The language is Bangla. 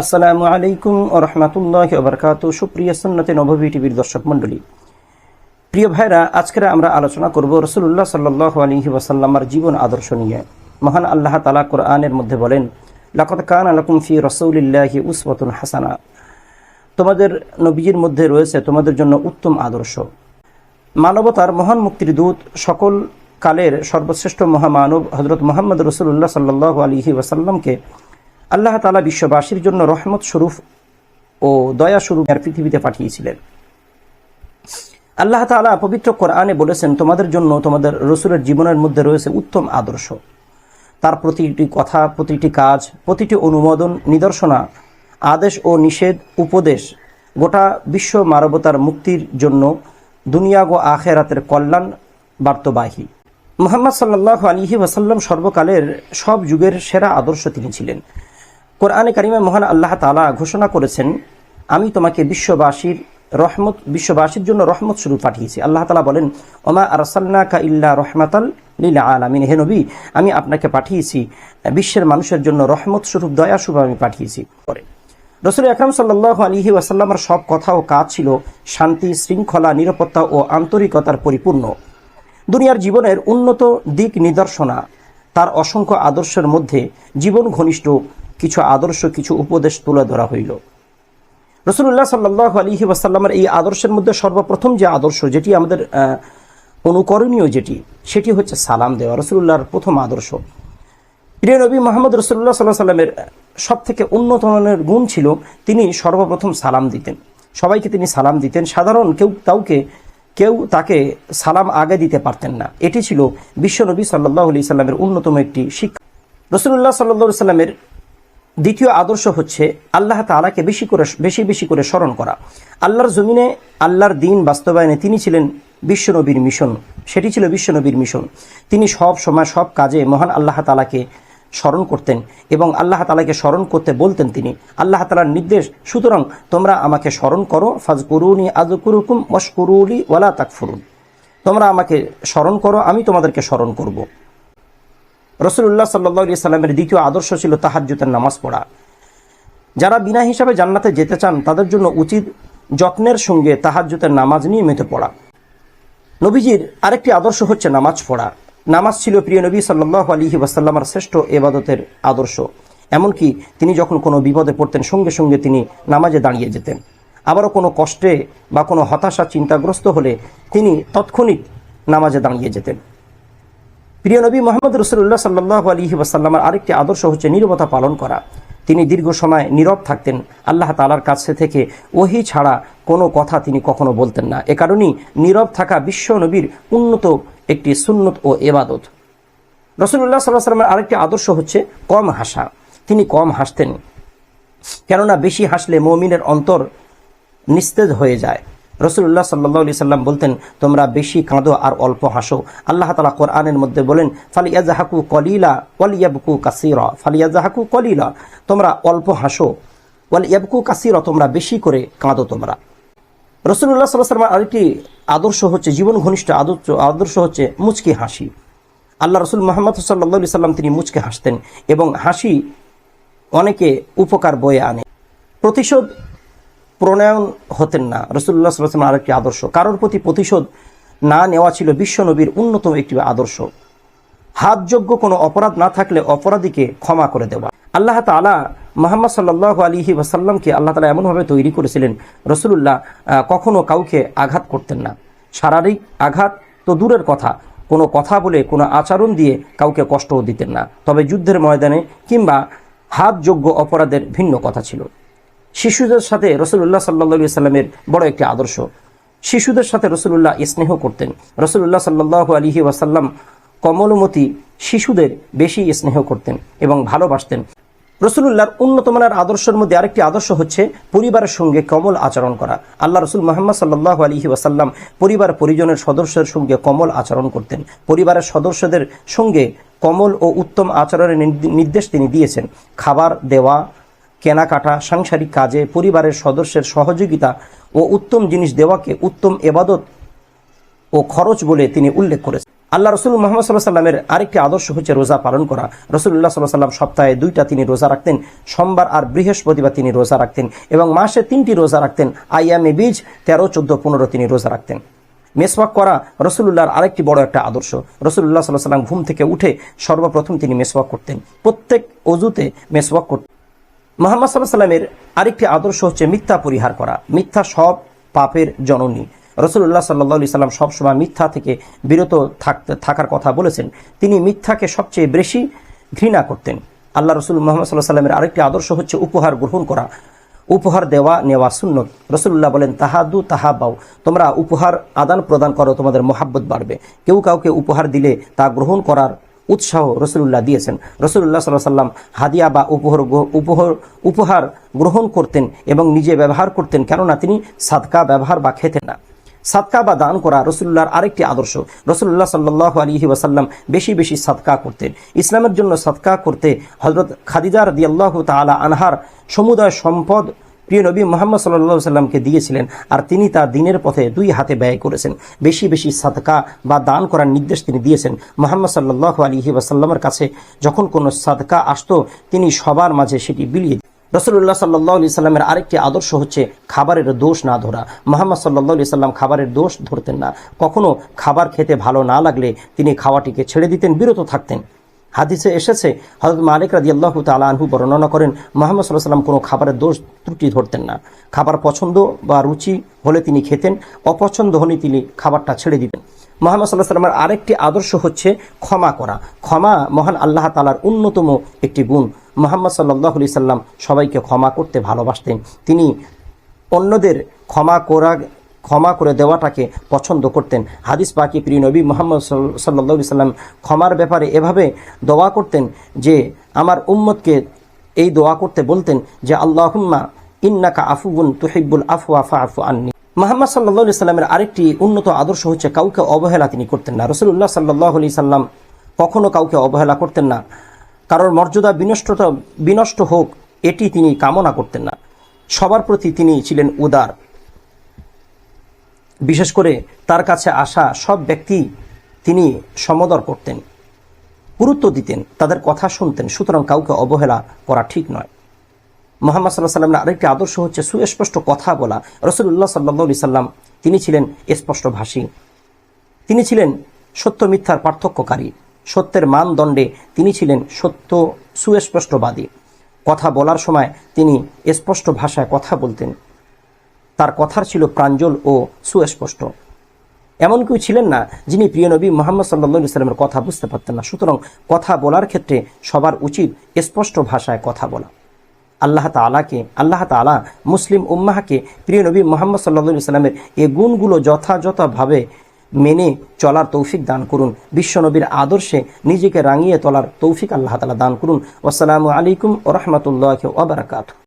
আসসালামু আলাইকুম রহমতুল্লাহ বরকাত সুপ্রিয় সন্নতে নবী টিভির দর্শক মণ্ডলী, প্রিয় ভাইরা আজকের আমরা আলোচনা করব রসুল্লাহ সাল্লাহ আলহি ওয়াসাল্লামার জীবন আদর্শ নিয়ে। মহান আল্লাহ তালা কোরআনের মধ্যে বলেন লাকত কান আলকুম ফি রসৌলিল্লাহি উসওয়াতুন হাসানা। তোমাদের নবীজির মধ্যে রয়েছে তোমাদের জন্য উত্তম আদর্শ। মানবতার মহান মুক্তির দূত সকল কালের সর্বশ্রেষ্ঠ মহামানব হজরত মোহাম্মদ রসুল্লাহ সাল্লাহ আলহি ওয়াসাল্লামকে আল্লাহ তালা বিশ্ববাসীর জন্য রহমত স্বরূপ ও দয়া স্বরূপ আর পৃথিবীতে পাঠিয়েছিলেন। আল্লাহ তালা পবিত্র কোরআনে বলেছেন, তোমাদের জন্য তোমাদের রসুলের জীবনের মধ্যে রয়েছে উত্তম আদর্শ। তার প্রতিটি কথা, প্রতিটি কাজ, প্রতিটি অনুমোদন, নিদর্শনা, আদেশ ও নিষেধ, উপদেশ গোটা বিশ্ব মানবতার মুক্তির জন্য দুনিয়া ও আখেরাতের কল্যাণ বার্তবাহী। মোহাম্মদ সাল্লাহ আলিহি ওয়াসাল্লাম সর্বকালের সব যুগের সেরা আদর্শ তিনি ছিলেন। কোরআনে কারিমে মহান আল্লাহ তালা ঘোষণা করেছেন, আমি তোমাকে বিশ্ববাসীর রহমত, বিশ্ববাসীর জন্য রহমত স্বরূপ পাঠিয়েছি। আল্লাহ তালা বলেন, ওমা আরসাল্লাকা ইল্লা রহমাতাল লীলা আলামিন। হে নবী, আমি আপনাকে পাঠিয়েছি, বিশ্বের মানুষের জন্য রহমত স্বরূপ, দয়া স্বরূপ আমি পাঠিয়েছি। পরে, রসুল আকরাম সাল্লাহ আলহি ওয়াসাল্লামের সব কথা ও কাজ ছিল শান্তি, শৃঙ্খলা, নিরাপত্তা ও আন্তরিকতার পরিপূর্ণ। দুনিয়ার জীবনের উন্নত দিক নিদর্শনা, তার অসংখ্য আদর্শের মধ্যে জীবন ঘনিষ্ঠ কিছু আদর্শ, কিছু উপদেশ তুলে ধরা হইল। রসুল্লাহ সাল্লাহ আলহি ওয়াসাল্লামের এই আদর্শের মধ্যে সর্বপ্রথম যে আদর্শ, যেটি আমাদের অনুকরণীয় যেটি, সেটি হচ্ছে সালাম দেওয়া রসুল্লাহর প্রথম আদর্শ। প্রিয় নবী মোহাম্মদ রসুল্লাহ সাল্লাহ সাল্লামের সব থেকে উন্নত মানের গুণ ছিল তিনি সর্বপ্রথম সালাম দিতেন। সবাইকে তিনি সালাম দিতেন। সাধারণ কেউ, কাউকে, কেউ তাকে সালাম আগে দিতে পারতেন না। এটি ছিল বিশ্বনবী সাল্লাহ আলি সাল্লামের অন্যতম একটি শিক্ষা। রসুল্লাহ সাল্লাহ সাল্লামের দ্বিতীয় আদর্শ হচ্ছে আল্লাহ তালাকে বেশি করে, বেশি বেশি করে স্মরণ করা। আল্লাহর জমিনে আল্লাহর দিন বাস্তবায়নে তিনি ছিলেন বিশ্বনবীর মিশন। সেটি ছিল বিশ্বনবীর মিশন। তিনি সব সময় সব কাজে মহান আল্লাহ তালাকে স্মরণ করতেন এবং আল্লাহ তালাকে স্মরণ করতে বলতেন তিনি। আল্লাহ তালার নির্দেশ, সুতরাং তোমরা আমাকে স্মরণ করো ফাজ করুনি আজকুরুকুম মশকুরুলি ওয়ালা তাকফুরুন। তোমরা আমাকে স্মরণ করো, আমি তোমাদেরকে স্মরণ করব। রসুল্লাহ সাল্লি সাল্লামের দ্বিতীয় আদর্শ ছিল তাহাজ্জুতের নামাজ পড়া। যারা বিনা হিসাবে জান্নাতে যেতে চান, তাদের জন্য উচিত যত্নের সঙ্গে তাহাজ্জুতের নামাজ নিয়মিত পড়া। নবীজির আরেকটি আদর্শ হচ্ছে নামাজ পড়া। নামাজ ছিল প্রিয় নবী সাল্লাহ আলহি ওয়াসাল্লামার শ্রেষ্ঠ এবাদতের আদর্শ। এমনকি তিনি যখন কোনো বিপদে পড়তেন, সঙ্গে সঙ্গে তিনি নামাজে দাঁড়িয়ে যেতেন। আবারও কোনো কষ্টে বা কোনো হতাশা, চিন্তাগ্রস্ত হলে তিনি তৎক্ষণিক নামাজে দাঁড়িয়ে যেতেন। প্রিয় নবী মোহাম্মদ রসুল্লাহ সাল্লাহ আলহি ওয়াসাল্লামার আরেকটি আদর্শ হচ্ছে নীরবতা পালন করা। তিনি দীর্ঘ সময় নীরব থাকতেন। আল্লাহ তালার কাছে থেকে ওহি ছাড়া কোনো কথা তিনি কখনো বলতেন না। এ কারণেই নীরব থাকা বিশ্ব নবীর উন্নত একটি সুন্নত ও এবাদত রসুল্লাহ সাল্লাহ সাল্লামের আরেকটি আদর্শ হচ্ছে কম হাসা। তিনি কম হাসতেন। কেননা বেশি হাসলে মমিনের অন্তর নিস্তেজ হয়ে যায়। রসুল্লাহ সাল্লাহ আলি সাল্লাম বলতেন, তোমরা বেশি কাঁদো আর অল্প হাসো। আল্লাহ তালা কোরআনের মধ্যে বলেন ফালিয়াজাহাকু কলিলা, ওয়ালিয়াবকু কাসিরা। ফালিয়াজাহাকু কলিলা, তোমরা অল্প হাসো। ওয়ালিয়াবকু কাসিরা, তোমরা বেশি করে কাঁদো তোমরা। রসুল্লাহ সাল্লাহ সাল্লামের আরেকটি আদর্শ হচ্ছে জীবন ঘনিষ্ঠ আদর্শ আদর্শ হচ্ছে মুচকি হাসি। আল্লাহ রসুল মোহাম্মদ সাল্লাহ সাল্লাম তিনি মুচকে হাসতেন এবং হাসি অনেকে উপকার বয়ে আনে। প্রতিশোধ প্রণয়ন হতেন না। রসুল্লাহ সাল্লামের আরেকটি আদর্শ। কারোর প্রতি প্রতিশোধ না নেওয়া ছিল বিশ্বনবীর অন্যতম একটি আদর্শ। হাতযোগ্য কোনো অপরাধ না থাকলে অপরাধীকে ক্ষমা করে দেওয়া। আল্লাহ তালা মোহাম্মদ সাল্লাহ আলিহি ওয়াসাল্লামকে আল্লাহ তালা এমনভাবে তৈরি করেছিলেন রসুল্লাহ কখনো কাউকে আঘাত করতেন না। শারীরিক আঘাত তো দূরের কথা। কোনো কথা বলে, কোনো আচরণ দিয়ে কাউকে কষ্টও দিতেন না। তবে যুদ্ধের ময়দানে কিংবা হাতযোগ্য অপরাধের ভিন্ন কথা ছিল। শিশুদের সাথে রসুল্লাহ সাল্লা সাল্লামের বড় একটি আদর্শ। শিশুদের সাথে রসুল্লাহ স্নেহ করতেন। রসুল্লাহ সাল্লাহ আলহি ওয়াসাল্লাম কমলমতি শিশুদের বেশি স্নেহ করতেন এবং ভালোবাসতেন। রসুল্লাহর উন্নতমানের আদর্শের মধ্যে আরেকটি আদর্শ হচ্ছে পরিবারের সঙ্গে কমল আচরণ করা। আল্লাহ রসুল মোহাম্মদ সাল্লাহ আলহি ওয়াসাল্লাম পরিবার পরিজনের সদস্যের সঙ্গে কমল আচরণ করতেন। পরিবারের সদস্যদের সঙ্গে কমল ও উত্তম আচরণের নির্দেশ তিনি দিয়েছেন। খাবার দেওয়া কেনাকাটা, সাংসারিক কাজে, পরিবারের সদস্যের সহযোগিতা ও উত্তম জিনিস দেওয়াকে উত্তম এবাদত ও খরচ বলে তিনি উল্লেখ করেছেন। আল্লাহ রসুল মোহাম্মদ সাল্লাহ সাল্লামের আরেকটি আদর্শ হচ্ছে রোজা পালন করা। রসুল্লাহ সাল্লাহ সাল্লাম সপ্তাহে দুইটা তিনি রোজা রাখতেন, সোমবার আর বৃহস্পতিবার তিনি রোজা রাখতেন এবং মাসে তিনটি রোজা রাখতেন। আইয়ামে বীজ তেরো, চোদ্দ, পনেরো তিনি রোজা রাখতেন। মেসওয়াক করা রসুল্লাহর আরেকটি বড় একটা আদর্শ। রসুল্লাহ সাল্লাহ সাল্লাম ঘুম থেকে উঠে সর্বপ্রথম তিনি মেসওয়াক করতেন। প্রত্যেক অজুতে মেসওয়াক করতেন। মোহাম্মদ সাল্লাহ সাল্লামের আরেকটি আদর্শ হচ্ছে মিথ্যা পরিহার করা। মিথ্যা সব পাপের জননী। রসুল্লাহ সাল্লাহ সাল্লাম সবসময় মিথ্যা থেকে বিরত থাকতে, থাকার কথা বলেছেন। তিনি মিথ্যাকে সবচেয়ে বেশি ঘৃণা করতেন। আল্লাহ রসুল মোহাম্মদ সাল্লাহ সাল্লামের আরেকটি আদর্শ হচ্ছে উপহার গ্রহণ করা। উপহার দেওয়া নেওয়া সুন্নত। রসুল্লাহ বলেন, তাহাদু তাহাবাও তোমরা উপহার আদান প্রদান করো, তোমাদের মোহাব্বত বাড়বে। কেউ কাউকে উপহার দিলে তা গ্রহণ করার উৎসাহ রসুল্লাহ দিয়েছেন। রসুল্লাহ সাল্লাহ সাল্লাম হাদিয়া বা উপহার উপহার উপহার গ্রহণ করতেন এবং নিজে ব্যবহার করতেন কেননা তিনি সাদকা ব্যবহার বা খেতেন না। সাদকা বা দান করা রসুল্লাহর আরেকটি আদর্শ। রসুল্লাহ সাল্লাহ আলহি ওয়াসাল্লাম বেশি বেশি সাদকা করতেন। ইসলামের জন্য সাদকা করতে হজরত খাদিজার দিয়াল্লাহ তালা আনহার সমুদায় সম্পদ প্রিয় নবী মোহাম্মদ সাল্লাহ সাল্লামকে দিয়েছিলেন, আর তিনি তা দিনের পথে দুই হাতে ব্যয় করেছেন। বেশি বেশি সাদকা বা দান করার নির্দেশ তিনি দিয়েছেন। মোহাম্মদ সাল্লাহ আলহি ওয়াসাল্লামের কাছে যখন কোনো সাদকা আসতো, তিনি সবার মাঝে সেটি বিলিয়ে রসুল্লাহ সাল্লাহ সাল্লামের আরেকটি আদর্শ হচ্ছে খাবারের দোষ না ধরা। মোহাম্মদ সাল্লাহ সাল্লাম খাবারের দোষ ধরতেন না। কখনো খাবার খেতে ভালো না লাগলে তিনি খাওয়াটিকে ছেড়ে দিতেন, বিরত থাকতেন। হাদিসে এসেছে হজরত মালিক রাজি আল্লাহ আনহু বর্ণনা করেন, মোহাম্মদ সাল্লাহ সাল্লাম কোনো খাবারের দোষ ত্রুটি ধরতেন না। খাবার পছন্দ বা রুচি হলে তিনি খেতেন, অপছন্দ হলে তিনি খাবারটা ছেড়ে দিতেন। মোহাম্মদ সাল্লাহ সাল্লামের আরেকটি আদর্শ হচ্ছে ক্ষমা করা। ক্ষমা মহান আল্লাহ তালার অন্যতম একটি গুণ। মোহাম্মদ সাল্লাহ সাল্লাম সবাইকে ক্ষমা করতে ভালোবাসতেন। তিনি অন্যদের ক্ষমা করা ক্ষমা করে দেওয়াটাকে পছন্দ করতেন। হাদিস পাকি প্রিয় নবী মোহাম্মদ সাল্লা সাল্লাম ক্ষমার ব্যাপারে এভাবে দোয়া করতেন যে, আমার উম্মতকে এই দোয়া করতে বলতেন যে, আল্লাহুম্মা ইন্নাকা আফুবুন তুহিব্বুল আফু আফা আফু আন্নি। মোহাম্মদ সাল্লাহ সাল্লামের আরেকটি উন্নত আদর্শ হচ্ছে, কাউকে অবহেলা তিনি করতেন না। রসুল্লাহ সাল্লাহ আলি সাল্লাম কখনো কাউকে অবহেলা করতেন না। কারোর মর্যাদা বিনষ্টতা, বিনষ্ট হোক, এটি তিনি কামনা করতেন না। সবার প্রতি তিনি ছিলেন উদার। বিশেষ করে তার কাছে আসা সব ব্যক্তি তিনি সমদর করতেন, গুরুত্ব দিতেন, তাদের কথা শুনতেন, সুতরাং কাউকে অবহেলা করা ঠিক নয়। মোহাম্মদ সাল্লাহ সাল্লামের আরেকটি আদর্শ হচ্ছে সুস্পষ্ট কথা বলা। রসুল্লাহ সাল্লা সাল্লাম তিনি ছিলেন স্পষ্ট ভাষী তিনি ছিলেন সত্য মিথ্যার পার্থক্যকারী। সত্যের মানদণ্ডে তিনি ছিলেন সত্য সুস্পষ্টবাদী। কথা বলার সময় তিনি স্পষ্ট ভাষায় কথা বলতেন। তার কথার ছিল প্রাঞ্জল ও সুস্পষ্ট। এমন কেউ ছিলেন না যিনি প্রিয় নবী মোহাম্মদ সাল্লা সাল্লামের কথা বুঝতে পারতেন না। সুতরাং কথা বলার ক্ষেত্রে সবার উচিত স্পষ্ট ভাষায় কথা বলা। আল্লাহ তালাকে আল্লাহ তালা মুসলিম উম্মাহকে প্রিয় নবী মোহাম্মদ সাল্লা সাল্লামের এ গুণগুলো যথাযথভাবে মেনে চলার তৌফিক দান করুন। বিশ্বনবীর আদর্শে নিজেকে রাঙিয়ে তোলার তৌফিক আল্লাহ তালা দান করুন। আসসালামু আলাইকুম ও রহমতুল্লাহ ওবরাকাত